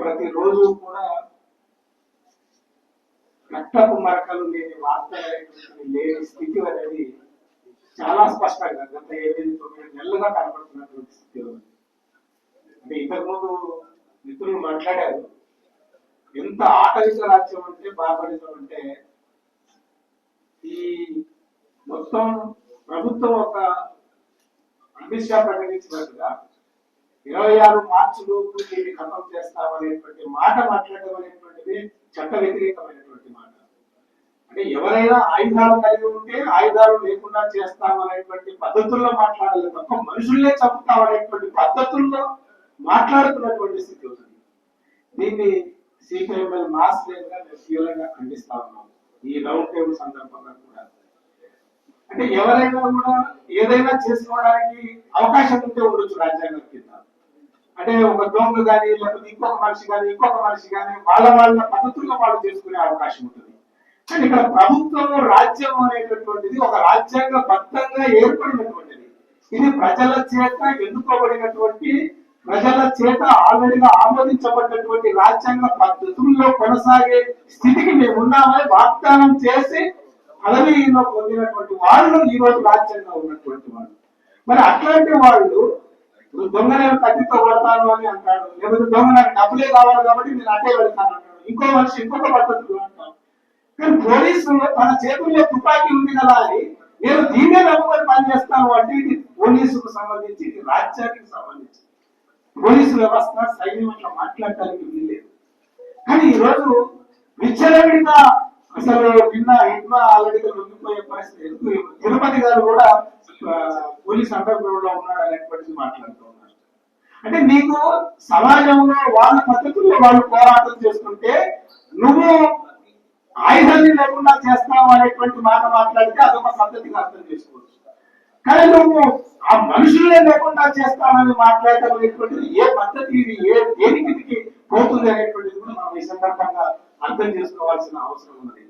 ప్రతిరోజు కూడా రక్తపు మరకలు లేని వార్తలు లేని స్థితి అనేది చాలా స్పష్టంగా గత ఎనిమిది తొమ్మిది నెలలుగా కనబడుతున్నటువంటి స్థితి అంటే ఇంతకుముందు మిత్రులు మాట్లాడారు ఎంత ఆటవిక రాజ్యం అంటే బాబరిజం అంటే ఈ మొత్తం ప్రభుత్వం ఒక అమిత్ షా ప్రకటించినట్టుగా ఇరవై ఆరు మార్చి లోపు దీన్ని ఖతం చేస్తామనేటువంటి మాట మాట్లాడడం అనేటువంటిది చట్ట వ్యతిరేకమైనటువంటి మాట. అంటే ఎవరైనా ఆయుధాలు కలిగి ఉంటే ఆయుధాలు లేకుండా చేస్తామనేటువంటి పద్ధతుల్లో మాట్లాడాలి తప్ప మనుషుల్నే చంపుతామనేటువంటి పద్ధతుల్లో మాట్లాడుతున్నటువంటి స్థితి ఉంది. దీన్ని సిపిఎంఎల్ మాస్ లేదుగా మేము తీవ్రంగా ఖండిస్తా ఉన్నాం. ఈ రౌండ్ టేబుల్ సందర్భంగా కూడా. అంటే ఎవరైనా కూడా ఏదైనా చేసుకోవడానికి అవకాశం ఉంటే ఉండొచ్చు రాజ్యాంగం కింద. అంటే ఒక దొంగ కానీ లేకపోతే ఇంకొక మనిషి కానీ ఇంకొక మనిషి కానీ వాళ్ళ వాళ్ళ పద్ధతుల్లో వాళ్ళు చేసుకునే అవకాశం ఉంటుంది. కానీ ఇక్కడ ప్రభుత్వం రాజ్యం అనేటటువంటిది ఒక రాజ్యాంగ బద్ధంగా ఏర్పడినటువంటిది. ఇది ప్రజల చేత ఎన్నుకోబడినటువంటి ప్రజల చేత ఆల్రెడీగా ఆమోదించబడినటువంటి రాజ్యాంగ పద్ధతుల్లో కొనసాగే స్థితికి మేము ఉన్నామని వాగ్దానం చేసి పదవిలో పొందినటువంటి వాళ్ళు ఈ రోజు రాజ్యంగా ఉన్నటువంటి వాళ్ళు. మరి అట్లాంటి వాళ్ళు దొంగ నేను కత్తితో పడతాను అని అంటాడు. లేకపోతే దొంగ నాకు డబ్బులే కావాలి కాబట్టి నేను అట్టే వెళ్తాను అంటాడు. ఇంకో మనిషి ఇంకొక పద్ధతిలో అంటాడు. కానీ పోలీసు తన చేతుల్లో తుపాకీ ఉంది కదా అని నేను దీన్నే నమ్ముకొని పనిచేస్తాను అంటే ఇది పోలీసుకు సంబంధించి ఇది రాజ్యానికి సంబంధించి. పోలీసు వ్యవస్థ సైన్యం అట్లా మాట్లాడటానికి వీల్లేదు. కానీ ఈరోజు విచ్చలవిడిగా అసలు నిన్న ఇంట్లో ఆల్రెడీగా లొంగిపోయే పరిస్థితి. ఎందుకు? తిరుపతి గారు కూడా పోలీస్ అండర్ గ్రౌండ్లో ఉన్నాడు అనేటువంటిది మాట్లాడుతూ అంటే నీకు సమాజంలో వాళ్ళ పద్ధతుల్లో వాళ్ళు పోరాటం చేసుకుంటే నువ్వు ఆయుధాన్ని లేకుండా చేస్తావు అనేటువంటి మాట మాట్లాడితే అదొక పద్ధతిగా అర్థం చేసుకోవచ్చు. కానీ నువ్వు ఆ మనుషులే లేకుండా చేస్తానని మాట్లాడటం అనేటువంటిది ఏ పద్ధతి ఇది? ఏ దేనికి పోతుంది అనేటువంటిది కూడా మనం ఈ సందర్భంగా అర్థం చేసుకోవాల్సిన అవసరం ఉన్నది.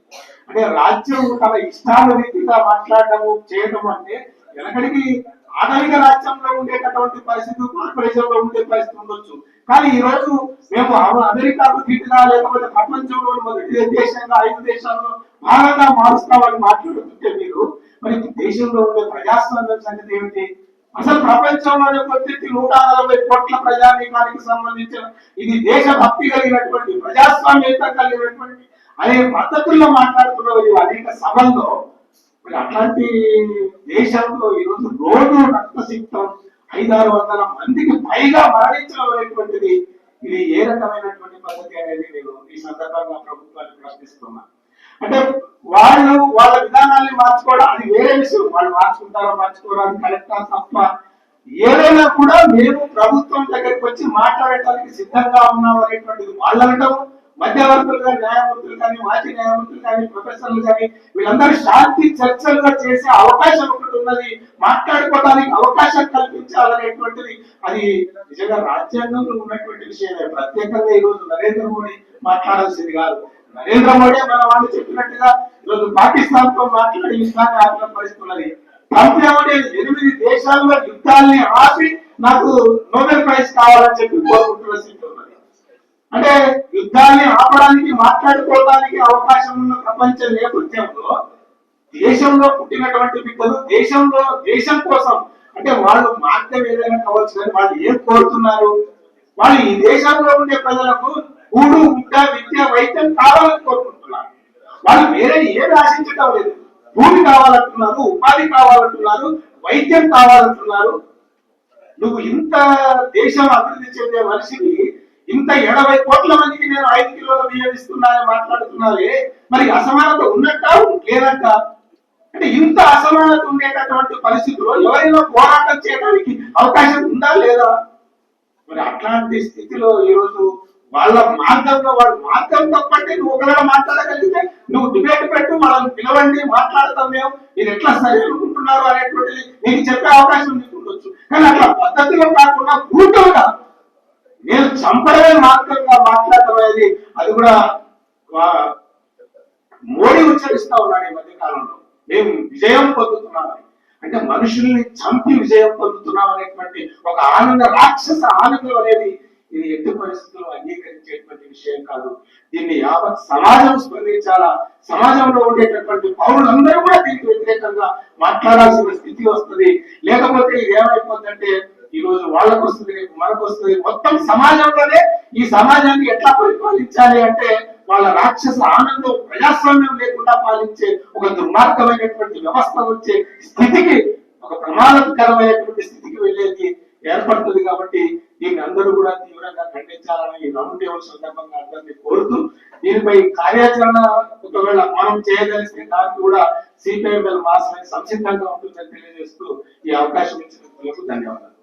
అంటే రాజ్యం తన ఇష్టాల రీతిగా మాట్లాడటము చేయటం అంటే వెనకడికి ఆధునిక రాజ్యంలో ఉండేటటువంటి పరిస్థితి కార్పొరేషన్లో ఉండే పరిస్థితి ఉండొచ్చు. కానీ ఈ రోజు మేము అమెరికాకు ధీటుగా లేకపోతే ప్రపంచంలో మొదటి దేశంగా ఐదు దేశాల్లో భాగంగా మారుస్తామని మాట్లాడుతుంటే మీరు మరి దేశంలో ఉండే ప్రజాస్వామ్యం సంగతి ఏమిటి? అసలు ప్రపంచంలోనే కొద్ది నూట నలభై కోట్ల ప్రజానీకానికి సంబంధించిన ఇది దేశభక్తి కలిగినటువంటి ప్రజాస్వామ్యత కలిగినటువంటి అనే పద్ధతుల్లో మాట్లాడుతున్న అనేక సభల్లో మరి అట్లాంటి దేశంలో ఈరోజు రోజు రక్తసిక్తం ఐదారు వందల మందికి పైగా మరణించడం అనేటువంటిది ఇది ఏ రకమైనటువంటి పద్ధతి అనేది నేను ఈ సందర్భంగా ప్రభుత్వాన్ని ప్రశ్నిస్తున్నా. అంటే వాళ్ళు వాళ్ళ విధానాన్ని మార్చుకోవడం అది వేరే విషయం. వాళ్ళు మార్చుకుంటారో మార్చుకోవడం అది కరెక్టా తప్ప? ఏదైనా కూడా మేము ప్రభుత్వం దగ్గరికి వచ్చి మాట్లాడటానికి సిద్ధంగా ఉన్నాం అనేటువంటిది వాళ్ళు మధ్యవర్తులు కానీ న్యాయమూర్తులు కానీ మాజీ న్యాయమూర్తులు కానీ ప్రొఫెసర్లు కానీ వీళ్ళందరూ శాంతి చర్చలుగా చేసే అవకాశం ఒకటి ఉన్నది. మాట్లాడుకోవడానికి అవకాశం కల్పించాలనేటువంటిది అది నిజంగా రాజ్యాంగంలో ఉన్నటువంటి విషయమే. ప్రత్యేకంగా ఈ రోజు నరేంద్ర మోడీ మాట్లాడాల్సింది కాదు. నరేంద్ర మోడీ మన వాళ్ళు చెప్పినట్టుగా ఈరోజు పాకిస్తాన్తో మాట్లాడి యుద్ధాన్ని ఆపడం ట్రంప్ ఏమంటే ఎనిమిది దేశాల్లో యుద్ధాల్ని ఆపి నాకు నోబెల్ ప్రైజ్ కావాలని చెప్పి కోరుకుంటున్న స్థితి ఉన్నది. అంటే యుద్ధాన్ని ఆపడానికి మాట్లాడుకోవడానికి అవకాశం ఉన్న ప్రపంచ నేపథ్యంలో దేశంలో పుట్టినటువంటి బిడ్డలు దేశంలో దేశం కోసం. అంటే వాళ్ళు మార్గం ఏదైనా కావచ్చు కానీ వాళ్ళు ఏం కోరుతున్నారు? వాళ్ళు ఈ దేశంలో ఉండే ప్రజలకు కూడు గుడ్డ విద్య వైద్యం కావాలని కోరుకుంటున్నారు. వాళ్ళు వేరే ఏది ఆశించడం లేదు. భూమి కావాలంటున్నారు ఉపాధి కావాలంటున్నారు వైద్యం కావాలంటున్నారు. నువ్వు ఇంత దేశం అభివృద్ధి చెందే మనిషికి ఇంత ఎనభై కోట్ల మందికి నేను ఐదు కిలోల బియ్యం ఇస్తున్నానని మాట్లాడుతున్నారే? మరి అసమానత ఉన్నట్ట లేదంట? అంటే ఇంత అసమానత ఉండేటటువంటి పరిస్థితుల్లో ఎవరైనా పోరాటం చేయడానికి అవకాశం ఉందా లేదా? మరి అట్లాంటి స్థితిలో ఈరోజు వాళ్ళ మార్గంలో వాళ్ళ మార్గం తప్పంటే నువ్వు ఒకవేళ మాట్లాడగలిగితే నువ్వు డిబేట్ పెట్టు వాళ్ళని పిలవండి మాట్లాడతాం మేము. ఇది ఎట్లా సరి అనుకుంటున్నారు అనేటువంటిది నీకు చెప్పే అవకాశం నీకు ఉండొచ్చు. కానీ అట్లా పద్ధతిలో కాకుండా కూటమిగా నేను చంపడమే మార్గంగా మాట్లాడటం అనేది అది కూడా మోడీ ఉచ్చరిస్తా ఉన్నాడు ఈ మధ్య కాలంలో మేము విజయం పొందుతున్నామని. అంటే మనుషుల్ని చంపి విజయం పొందుతున్నాం అనేటువంటి ఒక ఆనంద రాక్షస ఆనందం అనేది ఇది ఎట్టి పరిస్థితుల్లో అంగీకరించేటువంటి విషయం కాదు. దీన్ని యావత్ సమాజం స్పందించాలా? సమాజంలో ఉండేటటువంటి పౌరులందరూ కూడా దీనికి వ్యతిరేకంగా మాట్లాడాల్సిన స్థితి వస్తుంది. లేకపోతే ఇది ఏమైపోతుందంటే ఈ రోజు వాళ్ళకు వస్తుంది రేపు మనకు వస్తుంది. మొత్తం సమాజంలోనే ఈ సమాజాన్ని ఎట్లా పరిపాలించాలి అంటే వాళ్ళ రాక్షస ఆనందం ప్రజాస్వామ్యం లేకుండా పాలించే ఒక దుర్మార్గమైనటువంటి వ్యవస్థ వచ్చే స్థితికి ఒక ప్రమాదకరమైనటువంటి స్థితికి వెళ్ళేది ఏర్పడుతుంది కాబట్టి దీన్ని అందరూ కూడా తీవ్రంగా ఖండించాలని రౌండ్ టేబుల్ సందర్భంగా అందరినీ కోరుతూ దీనిపై కార్యాచరణ ఒకవేళ మనం చేయదలిస్తే దానికి కూడా సిపిఐఎంఎల్ మాసమే సంసిద్ధంగా ఉంటుందని తెలియజేస్తూ ఈ అవకాశం ఇచ్చినందుకు ధన్యవాదాలు.